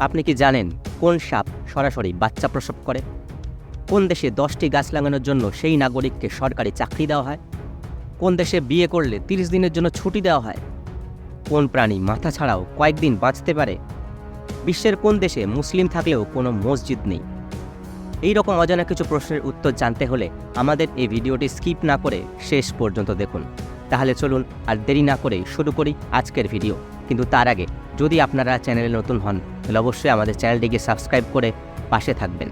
আপনি কি জানেন কোন সাপ সরাসরি বাচ্চা প্রসব করে? কোন দেশে দশটি গাছ লাগানোর জন্য সেই নাগরিককে সরকারি চাকরি দেওয়া হয়? কোন দেশে বিয়ে করলে তিরিশ দিনের জন্য ছুটি দেওয়া হয়? কোন প্রাণী মাথা ছাড়াও কয়েকদিন বাঁচতে পারে? বিশ্বের কোন দেশে মুসলিম থাকলেও কোনো মসজিদ নেই? এই রকম অজানা কিছু প্রশ্নের উত্তর জানতে হলে আমাদের এই ভিডিওটি স্কিপ না করে শেষ পর্যন্ত দেখুন। তাহলে চলুন আর দেরি না করেই শুরু করি আজকের ভিডিও। কিন্তু তার আগে যদি আপনারা চ্যানেলে নতুন হন তাহলে অবশ্যই আমাদের চ্যানেলটিকে সাবস্ক্রাইব করে পাশে থাকবেন।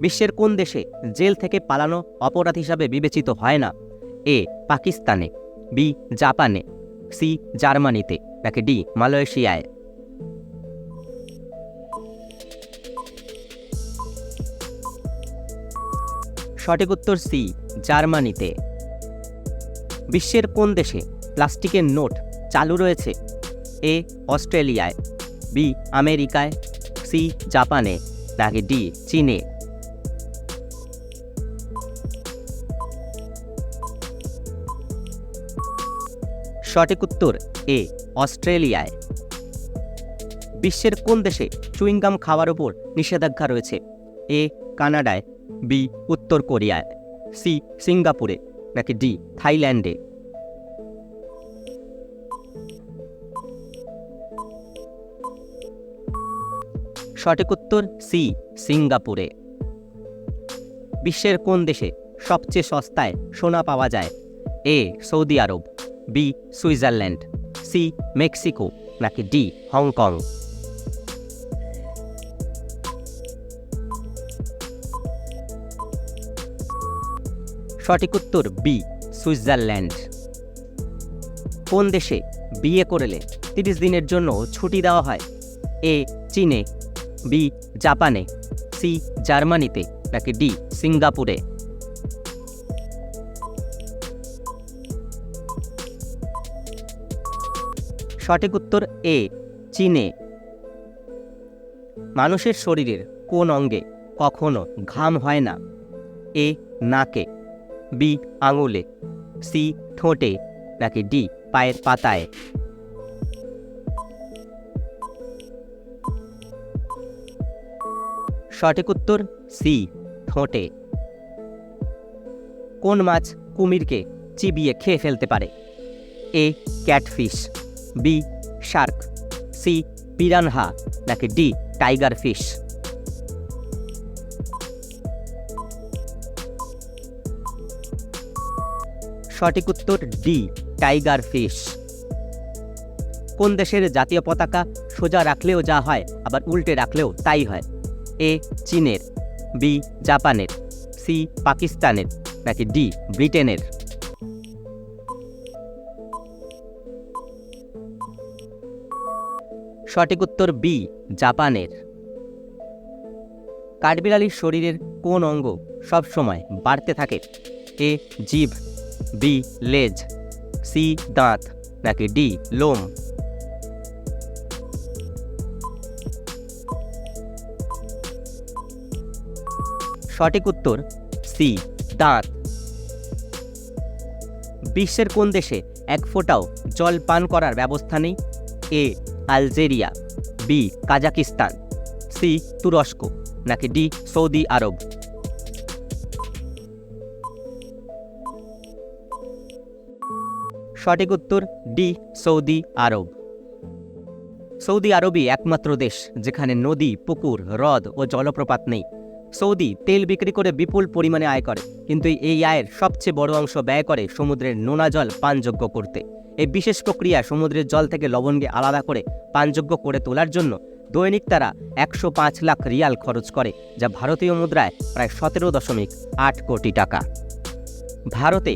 বিশ্বের কোন দেশে জেল থেকে পালানো অপরাধ হিসাবে বিবেচিত হয় না? এ, পাকিস্তানে, বি, জাপানে, সি, জার্মানিতে, নাকি ডি, মালয়েশিয়ায়? সঠিক উত্তর সি, জার্মানিতে। বিশ্বের কোন দেশে প্লাস্টিকের নোট চালু রয়েছে? এ, অস্ট্রেলিয়ায়। বি, আমেরিকায়, সি, জাপানে, নাকি ডি, চীনে? সঠিক উত্তর, এ, অস্ট্রেলিয়ায়। বিশ্বের কোন দেশে চুইংগাম খাওয়ার উপর নিষেধাজ্ঞা রয়েছে? এ, কানাডায়, বি, উত্তর কোরিয়ায়, সি, সিঙ্গাপুরে, নাকি ডি, থাইল্যান্ডে? সঠিক উত্তর সি, সিঙ্গাপুরে। বিশ্বের কোন দেশে সবচেয়ে সস্তায় সোনা পাওয়া যায়? A, Saudi Arab, B, Switzerland, C, Mexico, নাকি ডি, হংকং? সঠিক উত্তর বি, সুইজারল্যান্ড। কোন দেশে বিয়ে করলে তিরিশ দিনের জন্য ছুটি দেওয়া হয়? এ, চীনে বি, জাপানে, সি, জার্মানিতে, নাকি ডি, সিঙ্গাপুরে? সঠিক উত্তর এ, চীনে। মানুষের শরীরের কোন অঙ্গে কখনো ঘাম হয় না? এ, নাকে। বি, আঙুলে। সি, ঠোঁটে। নাকি ডি, পায়ের পাতায়? সঠিক উত্তর সি, ঠোঁটে। কোন মাছ কুমিরকে চিবিয়ে খেয়ে ফেলতে পারে? A, catfish, B, shark, C, piranha, নাকি ডি, টাইগার ফিশ? সঠিক উত্তর ডি, টাইগার ফিশ। কোন দেশের জাতীয় পতাকা সোজা রাখলেও যা হয়, আবার উল্টে রাখলেও তাই হয়? এ চীনের, বি জাপানের, সি পাকিস্তানের, নাকি ডি ব্রিটেনের? সঠিক উত্তর বি, জাপানের। কাঠবিড়ালির শরীরের কোন অঙ্গ সবসময় বাড়তে থাকে? এ জিভ বি, লেজ, সি, দাঁত, নাকি ডি, লোম? সঠিক উত্তর সি দাঁত। বিশ্বের কোন দেশে এক ফোঁটাও জল পান করার ব্যবস্থা নেই? A Algeria. B Kazakhstan. C তুরস্ক। নাকি ডি সৌদি আরব। সঠিক উত্তর ডি সৌদি আরব। সৌদি আরবই একমাত্র দেশ যেখানে নদী, পুকুর, হ্রদ ও জলপ্রপাত নেই। সৌদি তেল বিক্রি করে বিপুল পরিমাণে আয় করে, কিন্তু এই আয়ের সবচেয়ে বড় অংশ ব্যয় করে সমুদ্রের নোনা জল পানযোগ্য করতে। এই বিশেষ প্রক্রিয়া সমুদ্রের জল থেকে লবণকে আলাদা করে পানযোগ্য করে তোলার জন্য দৈনিক তারা একশো পাঁচ লাখ রিয়াল খরচ করে, যা ভারতীয় মুদ্রায় প্রায় সতেরো দশমিক আট কোটি টাকা। ভারতে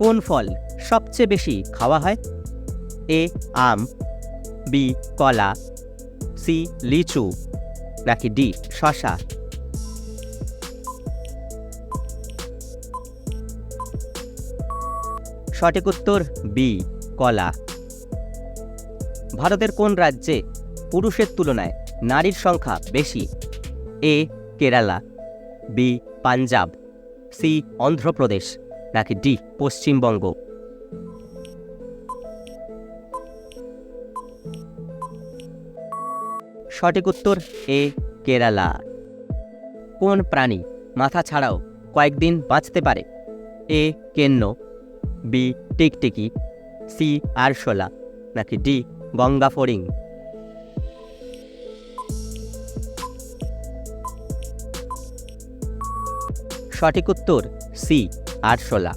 কোন ফল সবচেয়ে বেশি খাওয়া হয়? এ, আম, বি, কলা, সি, লিচু, নাকি ডি শশা সঠিক উত্তর বি, কলা। ভারতের কোন রাজ্যে পুরুষের তুলনায় নারীর সংখ্যা বেশি? A, Kerala. B, Punjab. C, Andhra Pradesh. নাকি ডি, পশ্চিমবঙ্গ? সঠিক উত্তর এ, কেরালা। কোন প্রাণী মাথা ছাড়াও কয়েকদিন বাঁচতে পারে? এ, কেন্ন। বি, টিকটিকি, সি, আরশোলা, নাকি ডি, গঙ্গা ফড়িং? সঠিক উত্তর, সি, আরশোলা।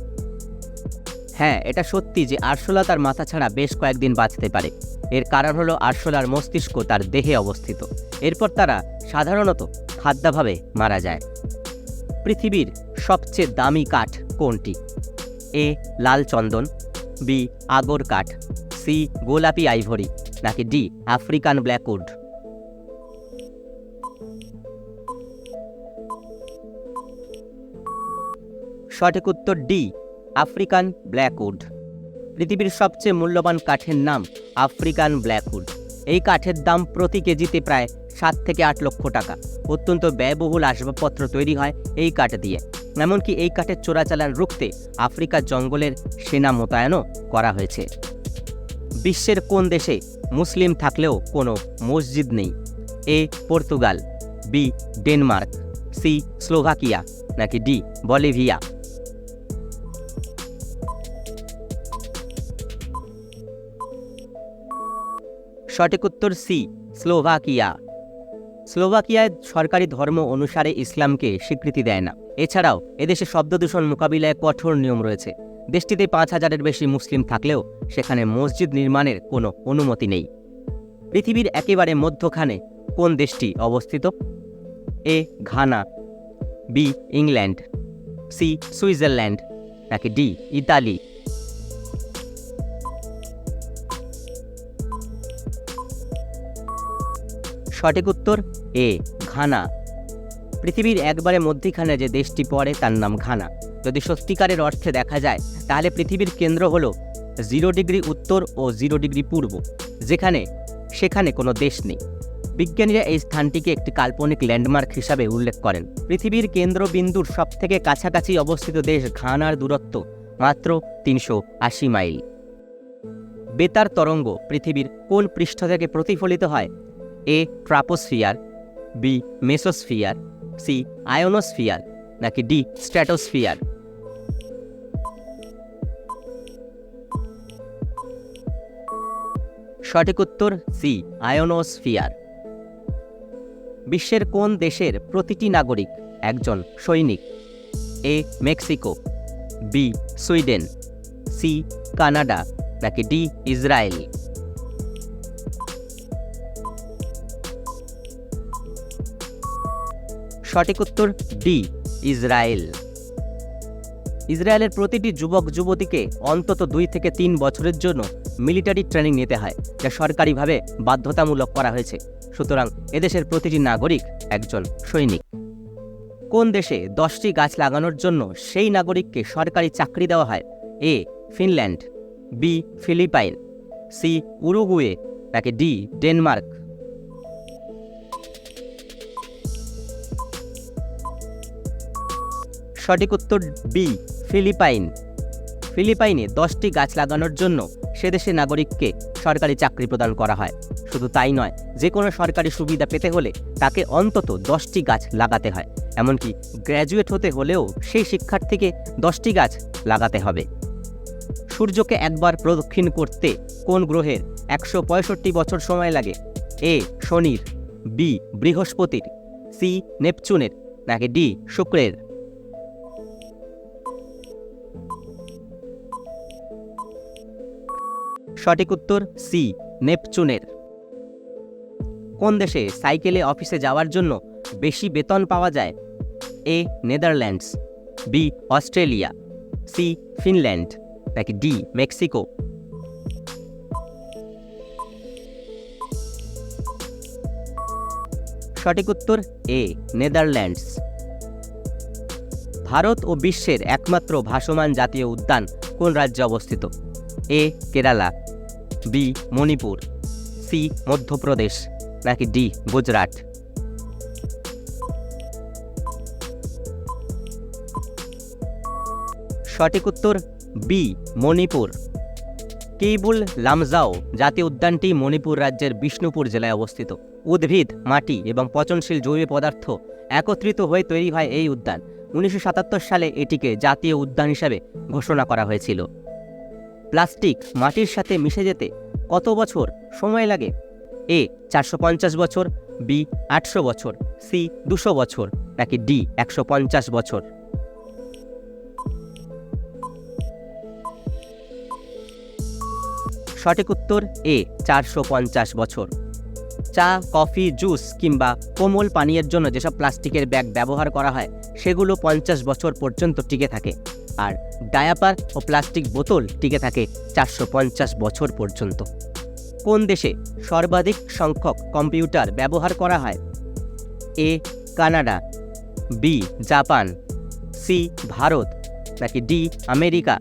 হ্যাঁ এটা সত্যি যে আরশোলা তার মাথা ছাড়া বেশ কয়েকদিন বাঁচতে পারে। এর কারণ হলো আরশোলার মস্তিষ্ক তার দেহে অবস্থিত। এরপর তারা সাধারণত খাদ্যাভাবে মারা যায়। পৃথিবীর সবচেয়ে দামি কাঠ কোনটি? এ, লাল চন্দন, বি, আগর কাঠ, সি, গোলাপি আইভরি, নাকি ডি, আফ্রিকান ব্ল্যাকউড সঠিক উত্তর ডি, আফ্রিকান ব্ল্যাকউড পৃথিবীর সবচেয়ে মূল্যবান কাঠের নাম আফ্রিকান ব্ল্যাকউড এই কাঠের দাম প্রতি কেজিতে প্রায় সাত থেকে আট লক্ষ টাকা। অত্যন্ত ব্যয়বহুল আসবাবপত্র তৈরি হয় এই কাঠ দিয়ে। এমনকি এই কাঠের চোরাচালান রুখতে আফ্রিকার জঙ্গলের সেনা মোতায়েনও করা হয়েছে। বিশ্বের কোন দেশে মুসলিম থাকলেও কোনো মসজিদ নেই? A, Portugal, B, Denmark, C, Slovakia, নাকি ডি, বলিভিয়া? সঠিক উত্তর সি, স্লোভাকিয়া। স্লোভাকিয়ায় সরকারি ধর্ম অনুসারে ইসলামকে স্বীকৃতি দেয় না। এছাড়াও, এদেশে শব্দদূষণ মোকাবিলায় কঠোর নিয়ম রয়েছে। দেশটিতে পাঁচ হাজারের বেশি মুসলিম থাকলেও সেখানে মসজিদ নির্মাণের কোনো অনুমতি নেই। পৃথিবীর একেবারে মধ্যখানে কোন দেশটি অবস্থিত? A, Ghana, B, England, C, Switzerland, নাকি ডি, ইতালি? সঠিক উত্তর? A, Ghana. পৃথিবীর একবারে মধ্যিখানে যে দেশটি পড়ে, তার নাম ঘানা। যদি সত্যিকারের অর্থে দেখা যায়, তাহলে পৃথিবীর কেন্দ্র হলো জিরো ডিগ্রি উত্তর ও জিরো ডিগ্রি পূর্ব, যেখানে, সেখানে কোনো দেশ নেই। বিজ্ঞানীরা এই স্থানটিকে একটি কাল্পনিক ল্যান্ডমার্ক হিসাবে উল্লেখ করেন। পৃথিবীর কেন্দ্রবিন্দুর সবথেকে কাছাকাছি অবস্থিত দেশ ঘানার দূরত্ব মাত্র তিনশো আশি মাইল। বেতার তরঙ্গ পৃথিবীর কোন পৃষ্ঠ থেকে প্রতিফলিত হয়? A troposphere B mesosphere C ionosphere নাকি ডি স্ট্র্যাটোস্ফিয়ার সঠিক উত্তর সি আয়োনোস্ফিয়ার বিশ্বের কোন দেশের প্রতিটি নাগরিক একজন সৈনিক? A Mexico B Sweden C Canada নাকি ডি ইসরায়েল সঠিক উত্তর ডি, ইসরায়েল। ইসরায়েলের প্রতিটি যুবক, যুবতীকে অন্তত দুই থেকে তিন বছরের জন্য মিলিটারি ট্রেনিং নিতে হয়, যা সরকারিভাবে বাধ্যতামূলক করা হয়েছে। সুতরাং এদেশের প্রতিটি নাগরিক একজন সৈনিক। কোন দেশে দশটি গাছ লাগানোর জন্য সেই নাগরিককে সরকারি চাকরি দেওয়া হয়? A, Finland, B, Philippines, C, Uruguay নাকি ডি, ডেনমার্ক। সঠিক উত্তর বি, ফিলিপাইন। ফিলিপাইনে দশটি গাছ লাগানোর জন্য সে দেশের নাগরিককে সরকারি চাকরি প্রদান করা হয়। শুধু তাই নয় যে কোনো সরকারি সুবিধা পেতে হলে তাকে অন্তত দশটি গাছ লাগাতে হয়। এমনকি গ্র্যাজুয়েট হতে হলেও সেই শিক্ষার্থীকে দশটি গাছ লাগাতে হবে। সূর্যকে একবার প্রদক্ষিণ করতে কোন গ্রহের একশো পঁয়ষট্টি বছর সময় লাগে? এ, শনির, বি, বৃহস্পতির, সি, নেপচুনের, নাকি ডি, শুক্রের? সঠিক উত্তর সি নেপচুনের। কোন দেশে সাইকেলে অফিসে যাওয়ার জন্য বেশি বেতন পাওয়া যায়? A Netherlands. B Australia. C Finland. নাকি ডি মেক্সিকো? সঠিক উত্তর এ নেদারল্যান্ডস। ভারত ও বিশ্বের একমাত্র ভাসমান জাতীয় উদ্যান কোন রাজ্যে অবস্থিত? A Kerala. B, Manipur. C, Madhya Pradesh. নাকি ডি, গুজরাট। সঠিক উত্তর বি, মণিপুর। কেইবুল লামজাও জাতীয় উদ্যানটি মণিপুর রাজ্যের বিষ্ণুপুর জেলায় অবস্থিত। উদ্ভিদ, মাটি এবং পচনশীল জৈব পদার্থ একত্রিত হয়ে তৈরি হয় এই উদ্যান। উনিশশো সাতাত্তর সালে এটিকে জাতীয় উদ্যান হিসাবে ঘোষণা করা হয়েছিল। প্লাস্টিক মাটির সাথে মিশে যেতে কত বছর সময় লাগে? এ, চারশো পঞ্চাশ বছর, বি, আটশো বছর, সি, দুশো বছর, নাকি ডি, একশো পঞ্চাশ বছর? সঠিক উত্তর, এ, চারশো পঞ্চাশ বছর। চা, কফি, জুস কিংবা কোমল পানীয়ের জন্য যেসব প্লাস্টিকের ব্যাগ ব্যবহার করা হয়, সেগুলো পঞ্চাশ বছর পর্যন্ত টিকে থাকে। আর ডায়াপার ও প্লাস্টিক বোতল টিকে থাকে চারশো পঞ্চাশ বছর পর্যন্ত। কোন দেশে সর্বাধিক সংখ্যক কম্পিউটার ব্যবহার করা হয়? A, Canada, B, Japan, C, Bharat, নাকি ডি, আমেরিকা?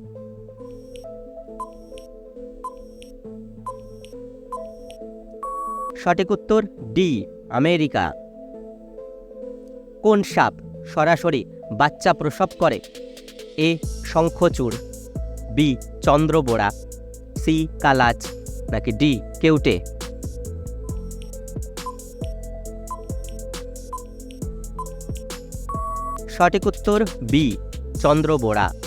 সঠিক উত্তর, ডি, আমেরিকা। কোন সাপ সরাসরি বাচ্চা প্রসব করে? এ শঙ্খচূড় বি চন্দ্রবোড়া সি কালাচ নাকি ডি কেউটে? সঠিক উত্তর বি চন্দ্রবোড়া।